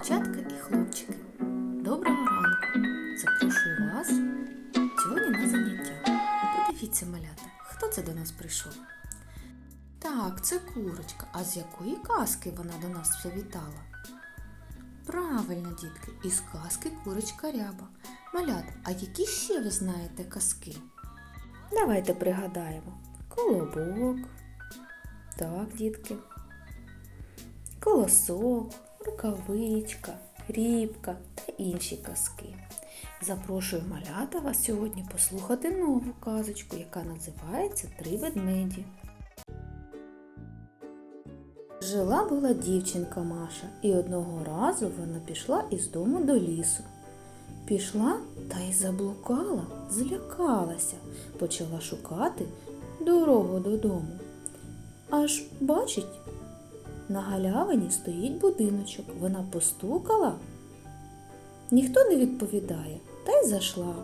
Дівчатка і хлопчики, доброго ранку! Запрошую вас сьогодні на заняття. Подивіться, малята, хто це до нас прийшов? Так, це курочка. А з якої казки вона до нас завітала? Правильно, дітки, із казки курочка ряба. Малята, а які ще ви знаєте казки? Давайте пригадаємо. Колобок. Так, дітки. Колосок, рукавичка, рібка та інші казки. Запрошую малята вас сьогодні послухати нову казочку, яка називається Три ведмеді. Жила була дівчинка Маша, і одного разу вона пішла із дому до лісу. Пішла та й заблукала, злякалася, почала шукати дорогу додому. Аж бачить, на галявині стоїть будиночок. Вона постукала. Ніхто не відповідає, та й зайшла.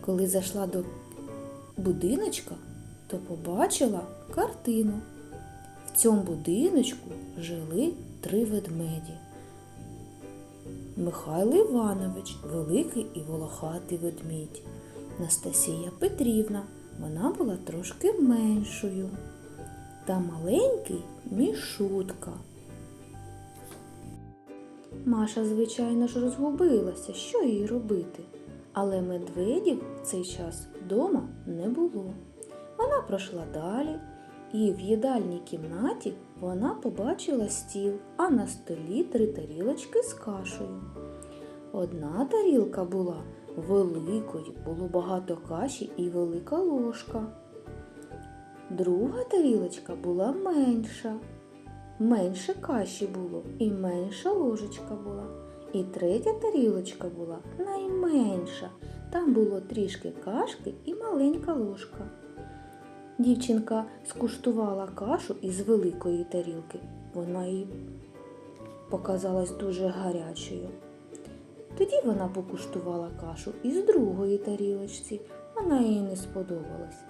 Коли зайшла до будиночка, то побачила картину. В цьому будиночку жили три ведмеді. Михайло Іванович, великий і волохатий ведмідь. Настасія Петрівна, вона була трошки меншою та маленький мішутка. Маша, звичайно ж, розгубилася, що їй робити, але медведів в цей час вдома не було. Вона пройшла далі, і в їдальній кімнаті вона побачила стіл, а на столі три тарілочки з кашею. Одна тарілка була великою, було багато каші і велика ложка. Друга тарілочка була менша. Менше каші було і менша ложечка була. І третя тарілочка була найменша. Там було трішки кашки і маленька ложка. Дівчинка скуштувала кашу із великої тарілки. Вона їй показалась дуже гарячою. Тоді вона покуштувала кашу із другої тарілочці. Вона їй не сподобалась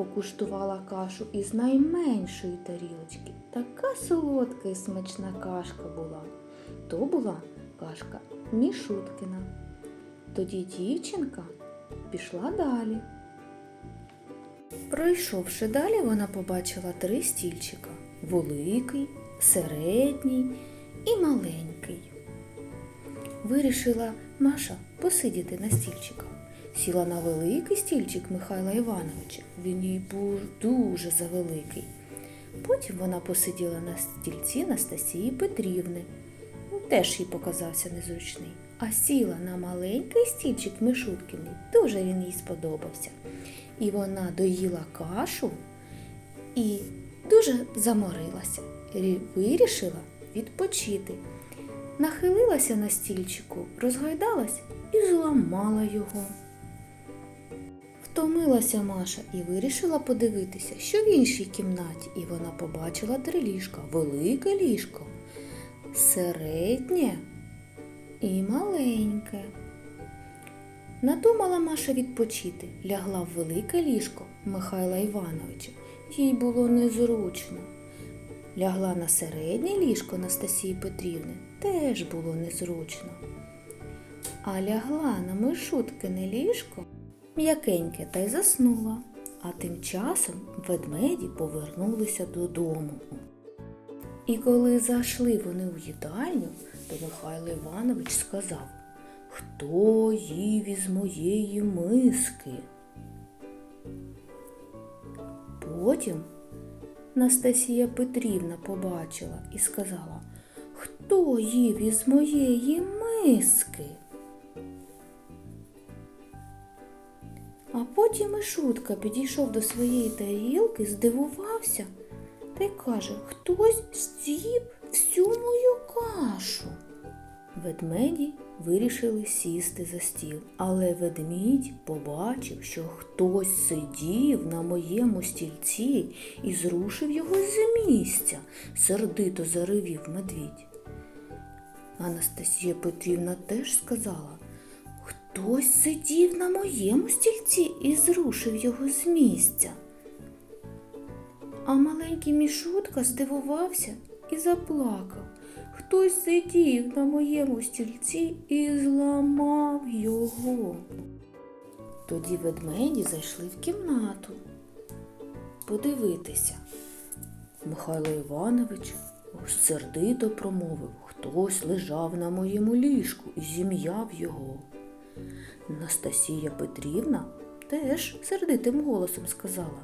покуштувала кашу із найменшої тарілочки. Така солодка і смачна кашка була. То була кашка Мішуткина. Тоді дівчинка пішла далі. Пройшовши далі, вона побачила три стільчика великий, середній і маленький. Вирішила Маша посидіти на стільчиках сіла на великий стільчик Михайла Івановича. Він їй був дуже завеликий. Потім вона посиділа на стільці Настасії Петрівни. Теж їй показався незручний. А сіла на маленький стільчик Мишуткиний. Дуже він їй сподобався. І вона доїла кашу і дуже заморилася. Вирішила відпочити. Нахилилася на стільчику, розгойдалась і зламала його. Втомилася Маша і вирішила подивитися, що в іншій кімнаті, і вона побачила три ліжка, велике ліжко, середнє і маленьке. Надумала Маша відпочити, лягла в велике ліжко Михайла Івановича. Їй було незручно. Лягла на середнє ліжко Настасії Петрівни, теж було незручно. А лягла на Мишуткине ліжко м'якеньке та й заснула, а тим часом ведмеді повернулися додому. І коли зайшли вони у їдальню, то Михайло Іванович сказав Хто їв із моєї миски? Потім Настасія Петрівна побачила і сказала Хто їв із моєї миски? А потім і шутка підійшов до своєї тарілки, здивувався та й каже, хтось з'їв всю мою кашу. Ведмеді вирішили сісти за стіл, але ведмідь побачив, що хтось сидів на моєму стільці і зрушив його з місця, сердито заривів медвідь. Анастасія Петрівна теж сказала, Хтось сидів на моєму стільці і зрушив його з місця. А маленький мішутка здивувався і заплакав. хтось сидів на моєму стільці і зламав його. Тоді ведмеді зайшли в кімнату подивитися. Михайло Іванович сердито промовив, хтось лежав на моєму ліжку і зім'яв його. Настасія Петрівна теж сердитим голосом сказала.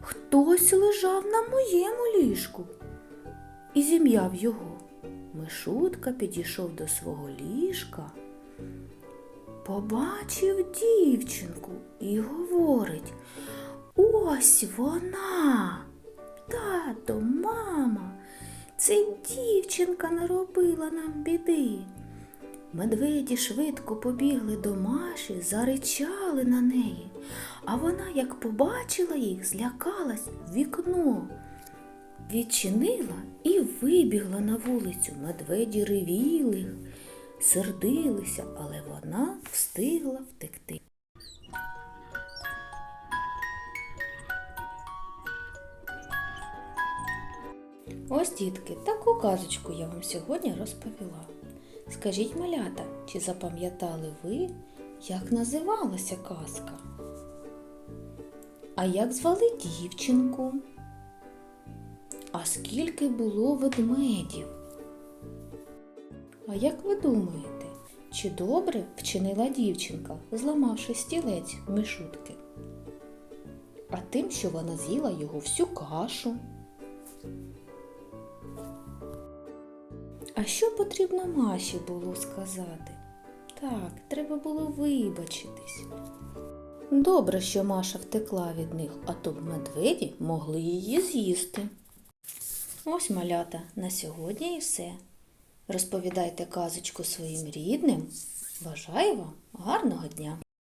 Хтось лежав на моєму ліжку і зім'яв його. Мишутка підійшов до свого ліжка, побачив дівчинку і говорить Ось вона. Тато, мама, це дівчинка наробила нам біди. Медведі швидко побігли до Маші, заричали на неї, а вона, як побачила їх, злякалась в вікно, відчинила і вибігла на вулицю. Медведі ревіли, сердилися, але вона встигла втекти. Ось, дітки, таку казочку я вам сьогодні розповіла. Скажіть, малята, чи запам'ятали ви, як називалася казка? А як звали дівчинку? А скільки було ведмедів? А як ви думаєте, чи добре вчинила дівчинка, зламавши стілець мишутки? А тим, що вона з'їла його всю кашу? А що потрібно Маші було сказати? Так, треба було вибачитись. Добре, що Маша втекла від них, а то б медведі могли її з'їсти. Ось малята, на сьогодні і все. Розповідайте казочку своїм рідним. Бажаю вам гарного дня!